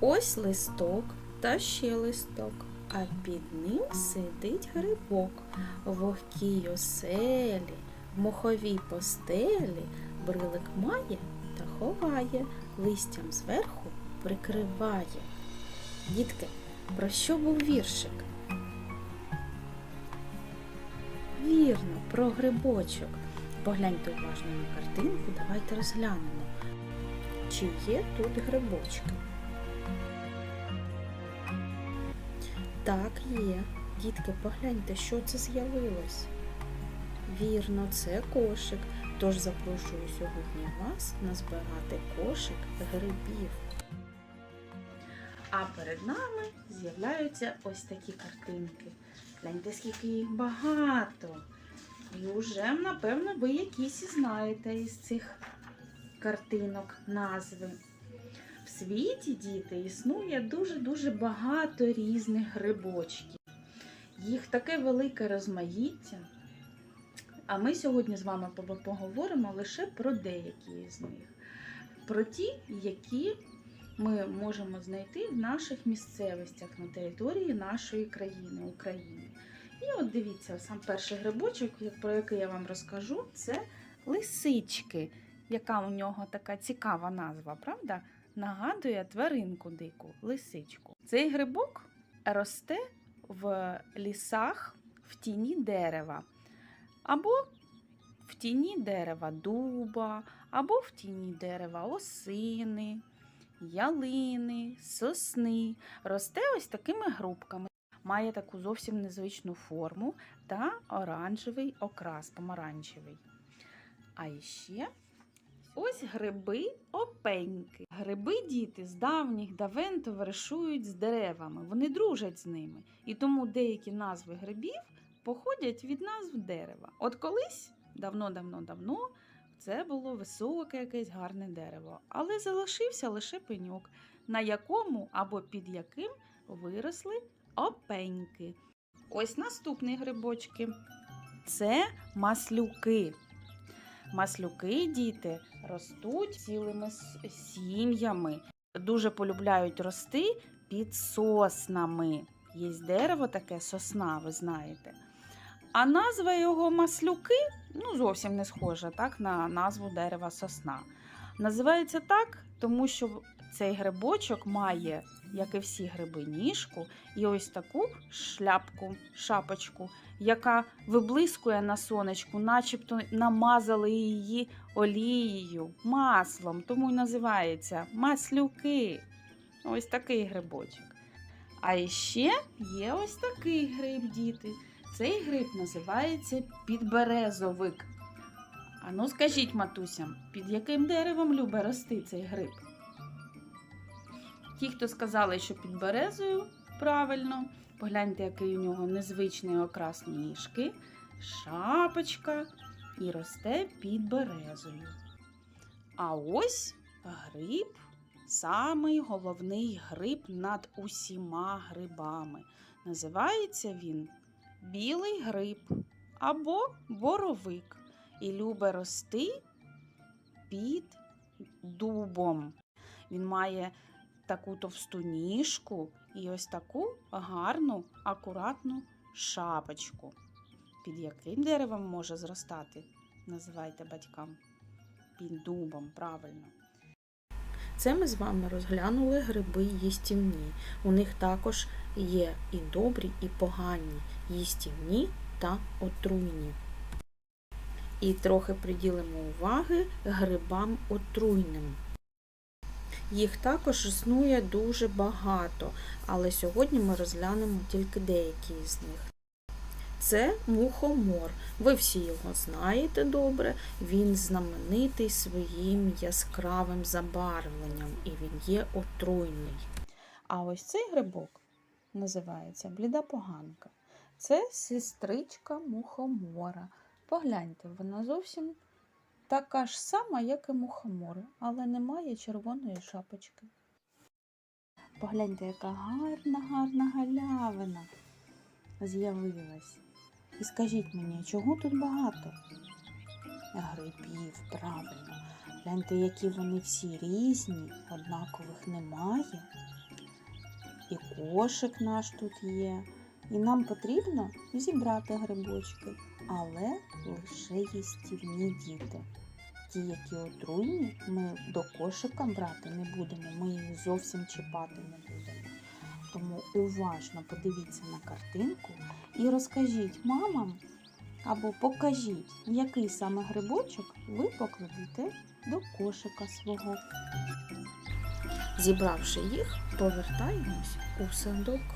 Ось листок та ще листок, а під ним сидить грибок. Вогкій оселі, моховій постелі, брилик має та ховає, листям зверху прикриває. Дітки, про що був віршик? Вірно, про грибочок. Погляньте уважно на картинку, давайте розглянемо. Чи є тут грибочки? Так, є. Дітки, погляньте, що це з'явилось. Вірно, це кошик. Тож запрошую сьогодні вас назбирати кошик грибів. А перед нами з'являються ось такі картинки. Гляньте, скільки їх багато. І вже, напевно, ви якісь знаєте із цих картинок назви. В світі, діти, існує дуже-дуже багато різних грибочків. Їх таке велике розмаїття. А ми сьогодні з вами поговоримо лише про деякі з них. Про ті, які ми можемо знайти в наших місцевостях на території нашої країни, України. І от дивіться, сам перший грибочок, про який я вам розкажу, це лисички. Яка у нього така цікава назва, правда? Нагадує тваринку дику, лисичку. Цей грибок росте в лісах в тіні дерева, або в тіні дерева дуба, або в тіні дерева осини, ялини, сосни. Росте ось такими грубками. Має таку зовсім незвичну форму та оранжевий окрас, помаранчевий. А іще ось гриби опеньки. Гриби діти з давніх давен товаришують з деревами, вони дружать з ними. І тому деякі назви грибів походять від назв дерева. От колись, давно-давно-давно, це було високе якесь гарне дерево, але залишився лише пеньок, на якому або під яким виросли опеньки. Ось наступні грибочки. Це маслюки. Маслюки, діти, ростуть цілими сім'ями. Дуже полюбляють рости під соснами. Є дерево таке сосна, ви знаєте. А назва його маслюки ну, зовсім не схожа так, на назву дерева сосна. Називається так, тому що цей грибочок має, як і всі гриби, ніжку і ось таку шляпку, шапочку, яка виблискує на сонечку, начебто намазали її олією, маслом, тому й називається маслюки. Ось такий грибочок. А іще є ось такий гриб, діти. Цей гриб називається підберезовик. А ну скажіть, матусям, під яким деревом любить рости цей гриб? Ті, хто сказали, що під березою, правильно, погляньте, який у нього незвичний окрас ніжки, шапочка і росте під березою. А ось гриб, самий головний гриб над усіма грибами. Називається він білий гриб або боровик і любить рости під дубом. Він має таку товсту ніжку і ось таку гарну, акуратну шапочку. Під яким деревом може зростати? Називайте батькам. Під дубом, правильно. Це ми з вами розглянули гриби їстівні. У них також є і добрі, і погані, їстівні та отруйні. І трохи приділимо уваги грибам отруйним. Їх також існує дуже багато, але сьогодні ми розглянемо тільки деякі з них. Це мухомор. Ви всі його знаєте добре. Він знаменитий своїм яскравим забарвленням і він є отруйний. А ось цей грибок називається бліда поганка. Це сестричка мухомора. Погляньте, вона зовсім така ж сама, як і мухомор, але не має червоної шапочки. Погляньте, яка гарна, гарна галявина з'явилась. І скажіть мені, чого тут багато? Грибів, правильно. Гляньте, які вони всі різні, однакових немає. і кошик наш тут є. І нам потрібно зібрати грибочки, але лише їстівні діти. Ті, які отруйні, ми до кошика брати не будемо, ми їх зовсім чіпати не будемо. Тому уважно подивіться на картинку і розкажіть мамам або покажіть, який саме грибочок ви покладете до кошика свого. Зібравши їх, повертаємось у садок.